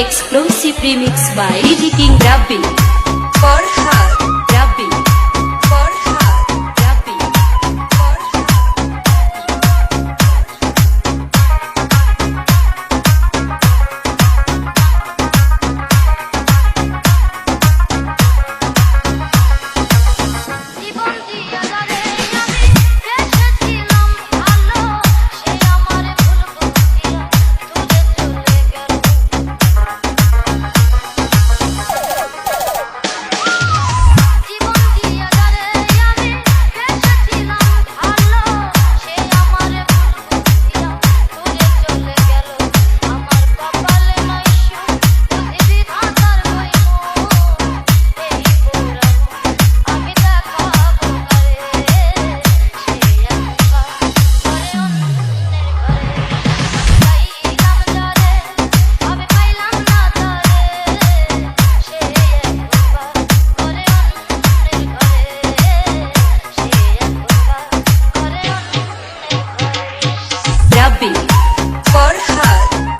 exclusive remix by DJ King Rabbi. Farhat. For her.